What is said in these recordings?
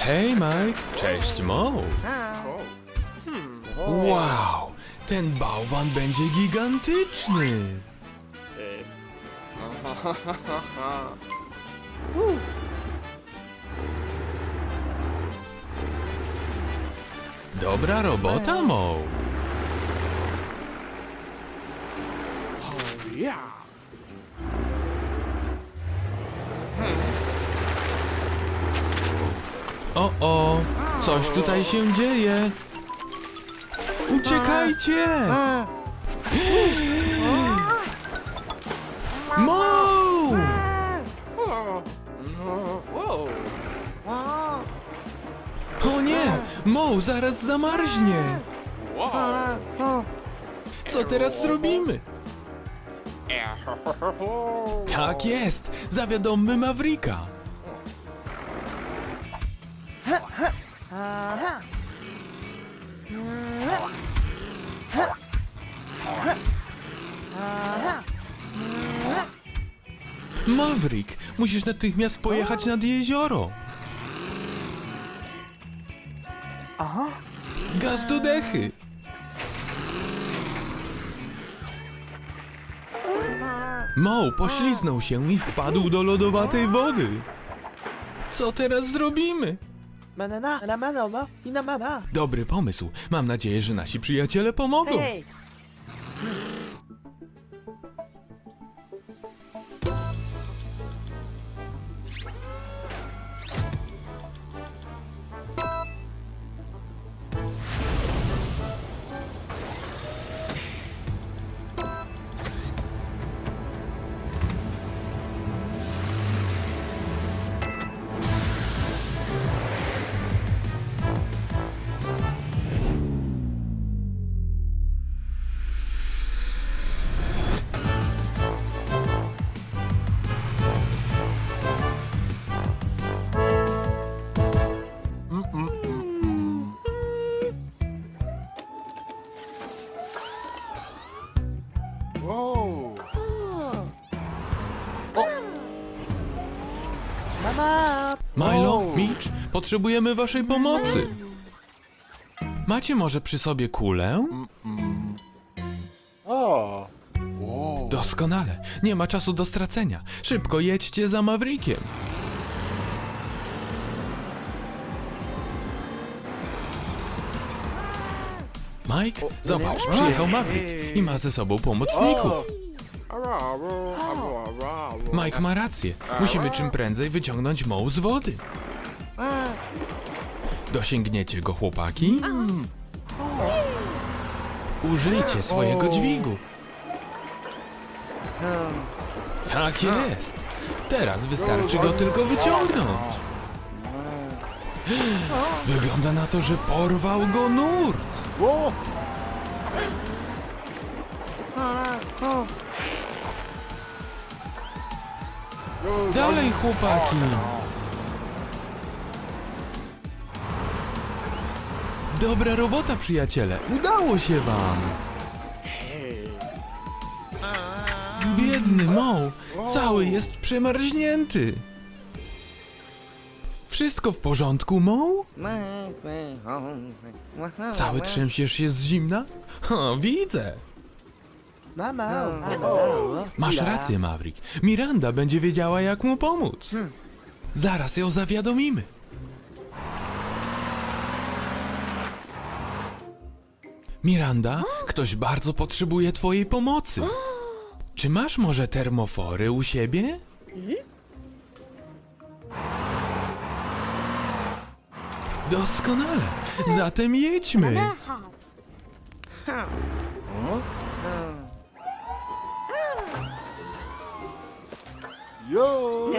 Hej, Mike. Cześć, Mo. Wow, ten bałwan będzie gigantyczny. Dobra robota, Mo. O, o, coś tutaj się dzieje. Uciekajcie! Mo! O nie! Mo zaraz zamarznie! Co teraz zrobimy? Tak jest! Zawiadommy Mavrika! Maverick, musisz natychmiast pojechać nad jezioro. Aha. Gaz do dechy. Mo pośliznął się i wpadł do lodowatej wody. Co teraz zrobimy? Manana, na manoma i na mama. Dobry pomysł. Mam nadzieję, że nasi przyjaciele pomogą. Hej! Potrzebujemy waszej pomocy. Macie może przy sobie kulę? O! Doskonale. Nie ma czasu do stracenia. Szybko jedźcie za Mavrickiem. Mike, zobacz, przyjechał Maverick i ma ze sobą pomocników. Mike ma rację. Musimy czym prędzej wyciągnąć Moł z wody. Dosięgniecie go, chłopaki? Użyjcie swojego dźwigu. Tak jest. Teraz wystarczy go tylko wyciągnąć. Wygląda na to, że porwał go nurt. Dalej, chłopaki. Dobra robota, przyjaciele. Udało się wam. Biedny Mo, cały jest przemarznięty. Wszystko w porządku, Mo? Cały trzęsiesz się z zimna? O, widzę. Mama! Masz rację, Maverick. Miranda będzie wiedziała, jak mu pomóc. Zaraz ją zawiadomimy. Miranda, ktoś bardzo potrzebuje twojej pomocy. Czy masz może termofory u siebie? Doskonale. Zatem jedźmy. Yo!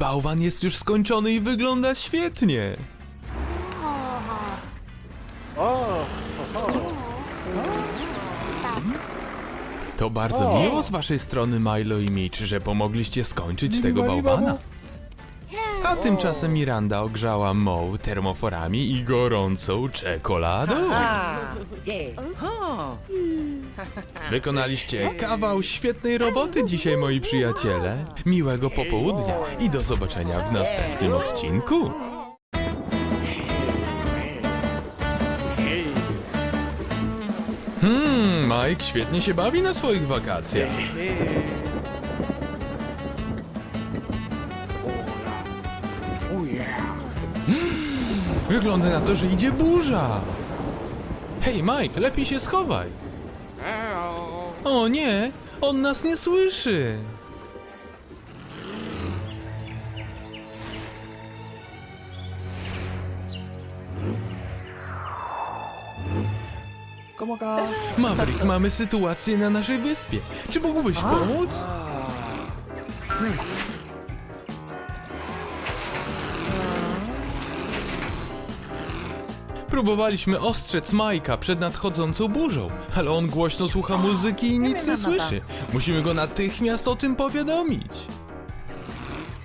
Bałwan jest już skończony i wygląda świetnie. To bardzo miło z waszej strony, Milo i Mitch, że pomogliście skończyć tego bałwana. A tymczasem Miranda ogrzała Moe termoforami i gorącą czekoladą. O, Wykonaliście kawał świetnej roboty dzisiaj, moi przyjaciele. Miłego popołudnia i do zobaczenia w następnym odcinku. Hmm, Mike świetnie się bawi na swoich wakacjach. Wygląda na to, że idzie burza. Hej, Mike, lepiej się schowaj. O nie, on nas nie słyszy. Komoka. Maverick, mamy sytuację na naszej wyspie. Czy mógłbyś pomóc? Próbowaliśmy ostrzec Majka przed nadchodzącą burzą, ale on głośno słucha muzyki i nic nie słyszy. Musimy go natychmiast o tym powiadomić.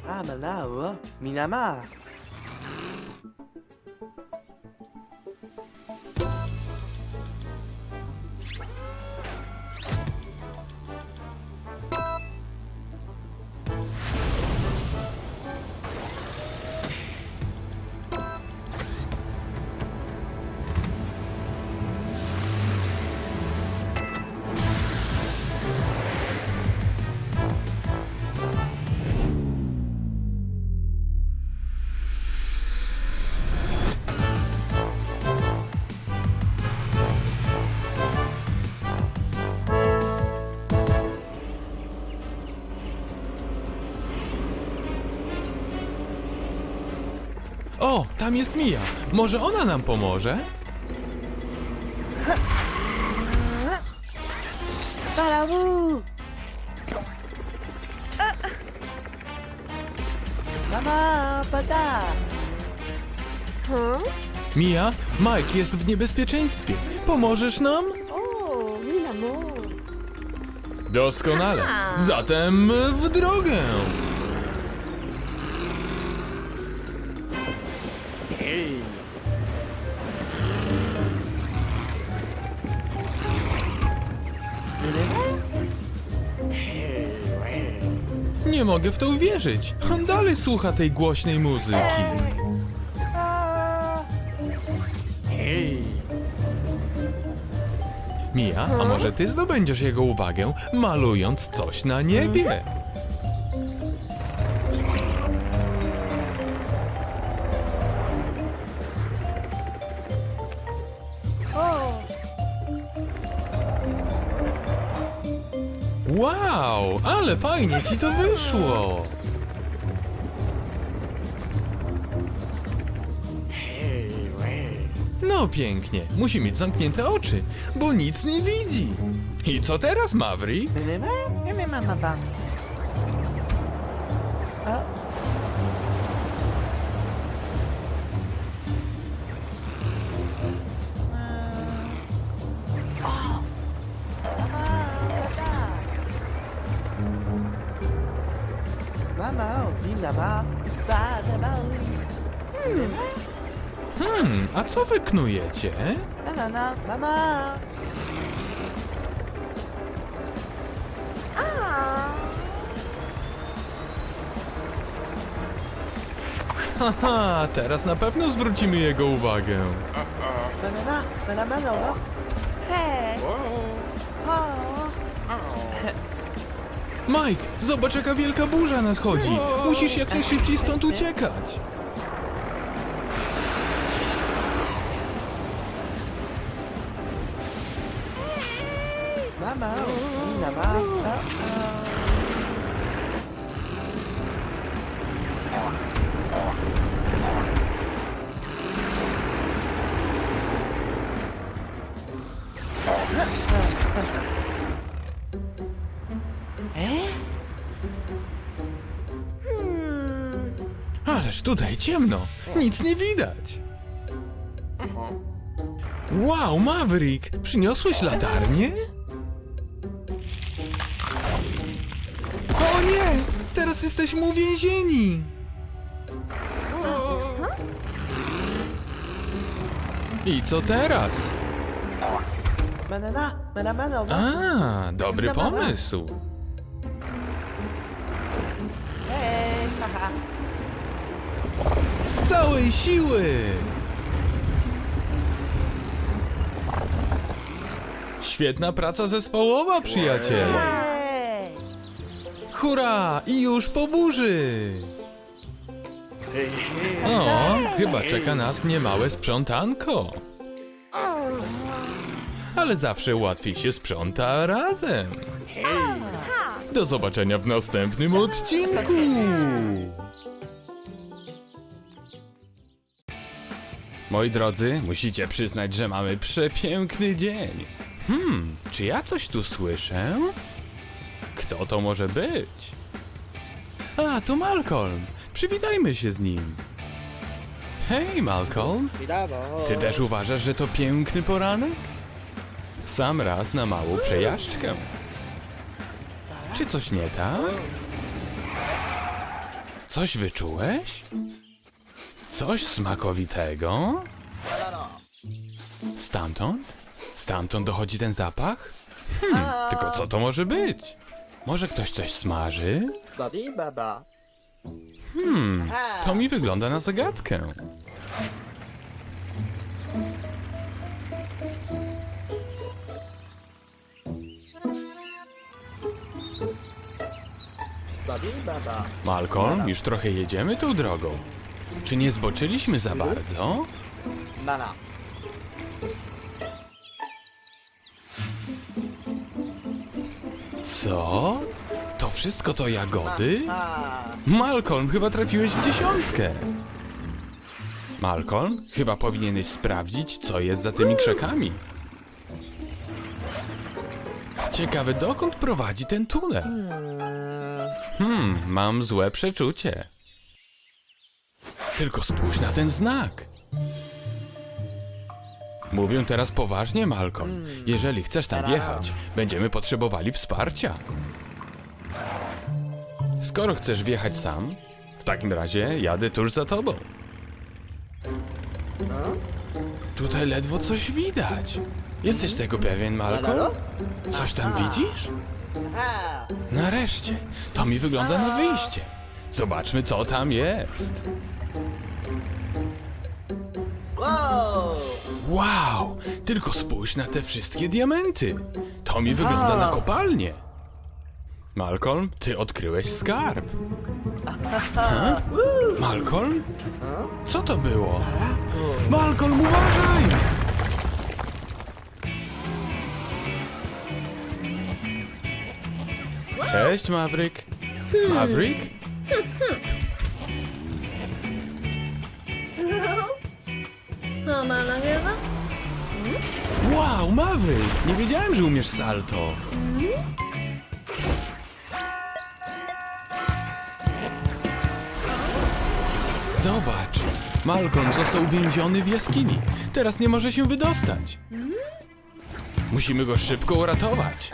A, malao. Minama. O, tam jest Mia. Może ona nam pomoże? Salawu. Mama, pada. Huh? Mia, Mike jest w niebezpieczeństwie. Pomożesz nam? O, mi amor. Doskonale. Zatem w drogę. Nie mogę w to uwierzyć. On dalej słucha tej głośnej muzyki. Mia, a może ty zdobędziesz jego uwagę, malując coś na niebie? Ale fajnie ci to wyszło! No pięknie, musi mieć zamknięte oczy, bo nic nie widzi. I co teraz, Maverick? Minima, mama. Co wy knujecie? Na, na, na, mama. Ah. Haha, teraz na pewno zwrócimy jego uwagę. Banana, banana, banana. Hej. O. Mike, zobacz jaka wielka burza nadchodzi. Musisz jak najszybciej stąd uciekać. Ależ tutaj ciemno, nic nie widać. Wow, Maverick! Przyniosłeś latarnię? O nie! Teraz jesteśmy uwięzieni! I co teraz? Banana. A, dobry pomysł. Hej, haha. Z całej siły! Świetna praca zespołowa, przyjaciele! Hej. Hurra! I już po burzy! O, chyba czeka nas niemałe sprzątanko. Ale zawsze łatwiej się sprząta razem. Do zobaczenia w następnym odcinku! Moi drodzy, musicie przyznać, że mamy przepiękny dzień. Hmm, czy ja coś tu słyszę? Kto to może być? A, to Malcolm. Przywitajmy się z nim. Hej, Malcolm. Ty też uważasz, że to piękny poranek? W sam raz na małą przejażdżkę. Czy coś nie tak? Coś wyczułeś? Coś smakowitego? Stamtąd? Stamtąd dochodzi ten zapach? Hmm, tylko co to może być? Może ktoś coś smaży? Hmm, to mi wygląda na zagadkę. Malcolm, już trochę jedziemy tą drogą. Czy nie zboczyliśmy za bardzo? Nana. Co? To wszystko to jagody? Malcolm, chyba trafiłeś w dziesiątkę. Malcolm, chyba powinieneś sprawdzić, co jest za tymi krzakami. Ciekawe, dokąd prowadzi ten tunel? Hmm, mam złe przeczucie. Tylko spójrz na ten znak. Mówię teraz poważnie, Malcolm. Jeżeli chcesz tam wjechać, będziemy potrzebowali wsparcia. Skoro chcesz wjechać sam, w takim razie jadę tuż za tobą. Tutaj ledwo coś widać. Jesteś tego pewien, Malcolm? Coś tam widzisz? Nareszcie, to mi wygląda na wyjście. Zobaczmy, co tam jest. Wow, tylko spójrz na te wszystkie diamenty. To mi wygląda na kopalnię. Malcolm, ty odkryłeś skarb. Ha? Malcolm? Co to było? Malcolm, uważaj! Cześć, Maverick. Maverick? Wow, Maverick! Nie wiedziałem, że umiesz salto. Zobacz, Malcolm został uwięziony w jaskini. Teraz nie może się wydostać. Musimy go szybko uratować.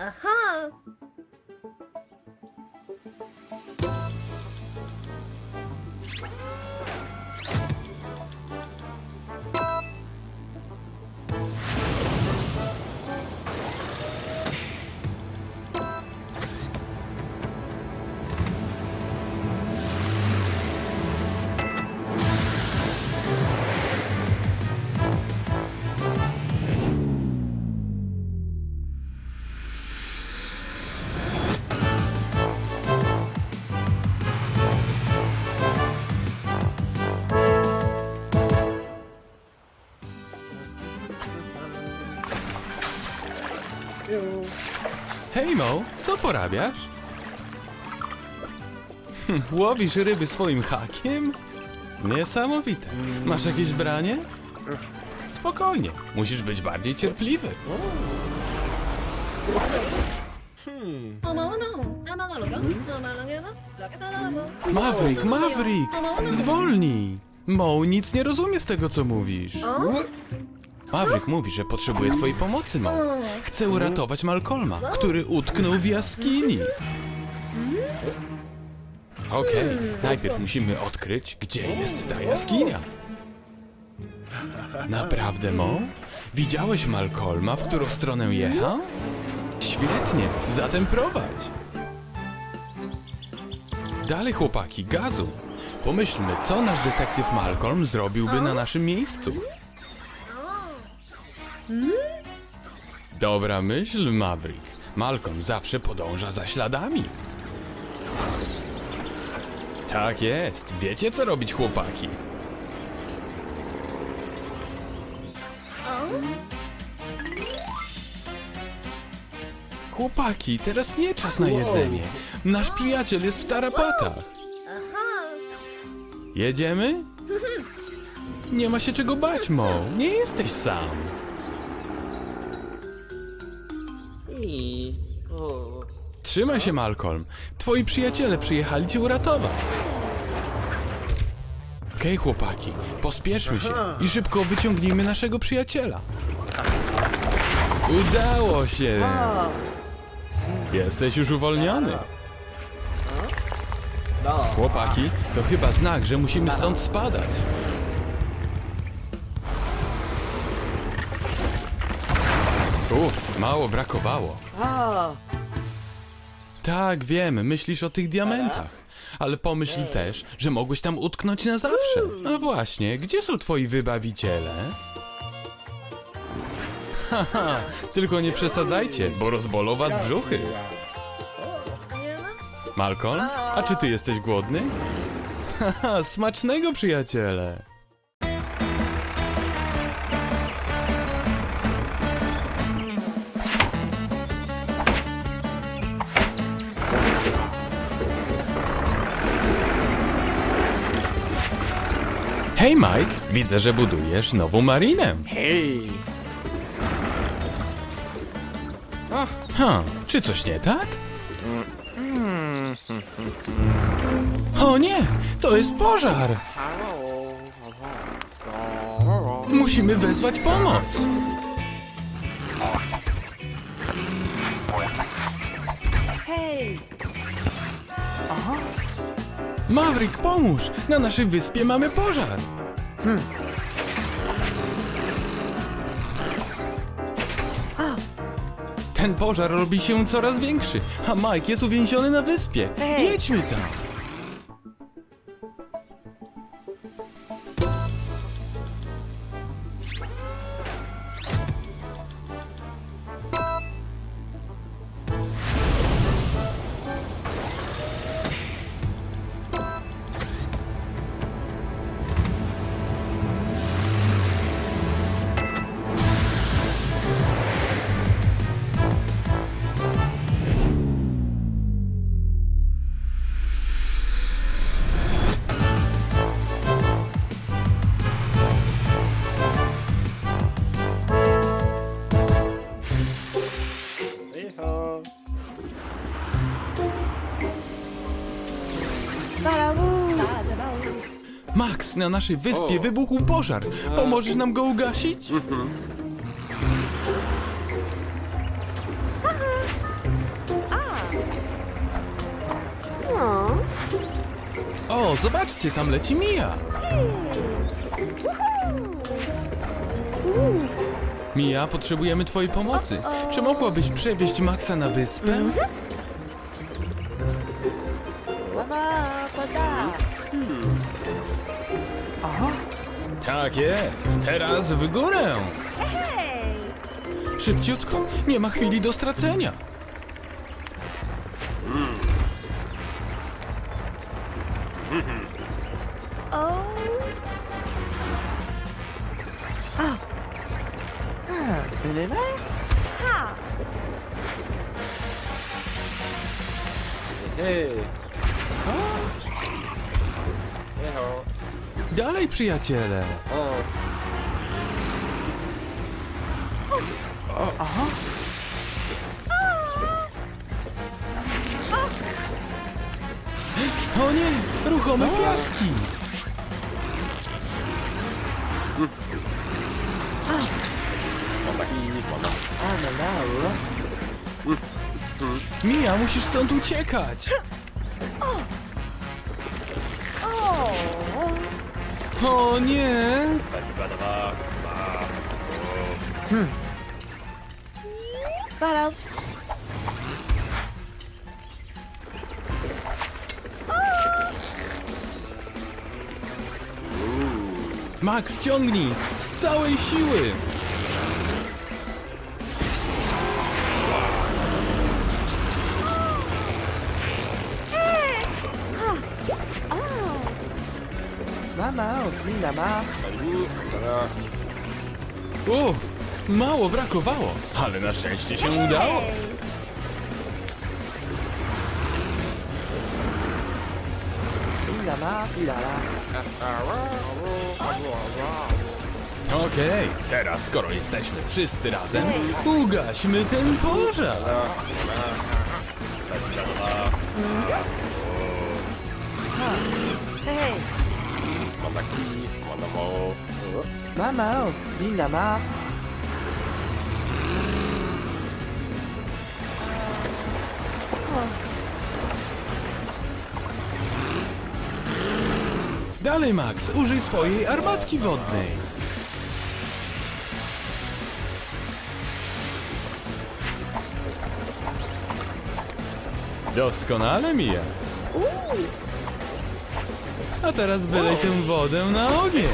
Hej Mo, co porabiasz? Hm, Łowisz ryby swoim hakiem? Niesamowite. Masz jakieś branie? Spokojnie, musisz być bardziej cierpliwy. Maverick, Maverick! Zwolnij! Mo nic nie rozumie z tego, co mówisz. Maverick mówi, że potrzebuje twojej pomocy, Mo. Chce uratować Malcolma, który utknął w jaskini. Okej, najpierw musimy odkryć, gdzie jest ta jaskinia. Naprawdę, Mo? Widziałeś Malcolma, w którą stronę jechał? Świetnie, zatem prowadź. Dalej, chłopaki, gazu. Pomyślmy, co nasz detektyw Malcolm zrobiłby na naszym miejscu. Dobra myśl, Maverick. Malcolm zawsze podąża za śladami. Tak jest. Wiecie, co robić, chłopaki? Chłopaki, teraz nie czas na jedzenie. Nasz przyjaciel jest w tarapatach. Jedziemy? Nie ma się czego bać, Mo. Nie jesteś sam. Trzymaj się, Malcolm. Twoi przyjaciele przyjechali cię uratować. Okej, chłopaki, pospieszmy się i szybko wyciągnijmy naszego przyjaciela. Udało się! Jesteś już uwolniony. Chłopaki, to chyba znak, że musimy stąd spadać. Uff, mało brakowało. Tak, wiem, myślisz o tych diamentach. Ale pomyśl też, że mogłeś tam utknąć na zawsze. No właśnie, gdzie są twoi wybawiciele? Haha, tylko nie przesadzajcie, bo rozbolą was brzuchy. Malcolm, a czy ty jesteś głodny? Haha, smacznego przyjaciele. Hej Mike, widzę, że budujesz nową marinę. Hej! Ha, czy coś nie tak? O nie, to jest pożar! Musimy wezwać pomoc! Hej! Maverick, pomóż! Na naszej wyspie mamy pożar! Ten pożar robi się coraz większy, a Mike jest uwięziony na wyspie. Jedźmy tam! Na naszej wyspie wybuchł pożar. Pomożesz nam go ugasić? No. O, zobaczcie, tam leci Mia. Mia, potrzebujemy twojej pomocy. Czy mogłabyś przewieźć Maxa na wyspę? Tak jest, teraz w górę. Hej! Szybciutko, nie ma chwili do stracenia. Dalej, przyjaciele. O. O nie, ruchome piaski. A, no, no. Mija, musisz stąd uciekać! O! O nie! Para. Max, ciągnij! Z całej siły! Ma. Uff, mało brakowało, ale na szczęście się udało. Hej! Ila ma, ila la. Okej, teraz skoro jesteśmy wszyscy razem, ugaśmy ten pożar. Hej! Mama, odmina ma. Dalej, Max, użyj swojej armatki wodnej. Doskonale, Mija. A teraz wylej tę wodę na ogień.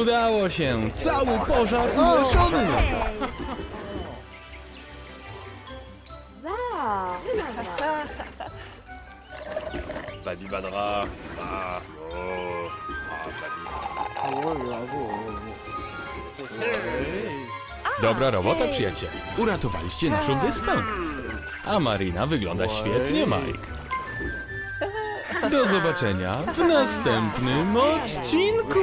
Udało się! Cały pożar ugaszony! Za! Babi Badra. Ah, oh. Ah, Babi. Dobra robota, przyjaciel. Uratowaliście naszą wyspę. A Marina wygląda świetnie, Mike. Do zobaczenia w następnym odcinku.